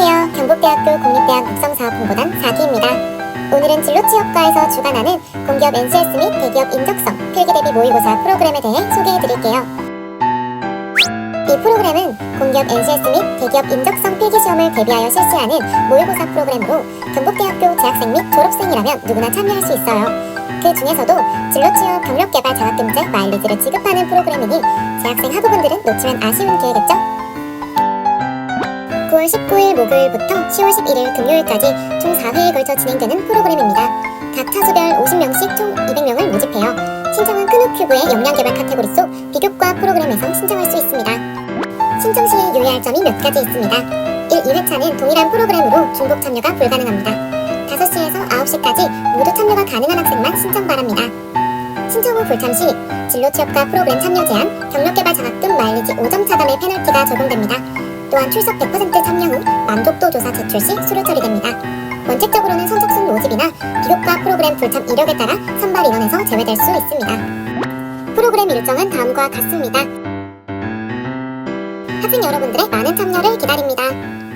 안녕하세요. 경북대학교 국립대학 육성사업본부단 4기입니다. 오늘은 진로취업과에서 주관하는 공기업 NCS 및 대기업 인적성 필기 대비 모의고사 프로그램에 대해 소개해드릴게요. 이 프로그램은 공기업 NCS 및 대기업 인적성 필기시험을 대비하여 실시하는 모의고사 프로그램으로 경북대학교 재학생 및 졸업생이라면 누구나 참여할 수 있어요. 그 중에서도 진로취업 경력개발 장학금제 마일리지를 지급하는 프로그램이니 재학생 학우분들은 놓치면 아쉬운 기회겠죠? 9월 19일 목요일부터 10월 11일 금요일까지 총 4회에 걸쳐 진행되는 프로그램입니다. 각 차수별 50명씩 총 200명을 모집해요. 신청은 큰우큐브의 역량 개발 카테고리 속 비교과 프로그램에서 신청할 수 있습니다. 신청 시에 유의할 점이 몇 가지 있습니다. 1, 2회차는 동일한 프로그램으로 중복 참여가 불가능합니다. 5시에서 9시까지 모두 참여가 가능한 학생만 신청 바랍니다. 신청 후 불참 시 진로 취업과 프로그램 참여 제한, 경력 개발 장학금 마일리지 5점 차감의 페널티가 적용됩니다. 또한 출석 100% 참여 후 만족도 조사 제출 시 수료 처리됩니다. 원칙적으로는 선착순 모집이나 기록과 프로그램 불참 이력에 따라 선발 인원에서 제외될 수 있습니다. 프로그램 일정은 다음과 같습니다. 학생 여러분들의 많은 참여를 기다립니다.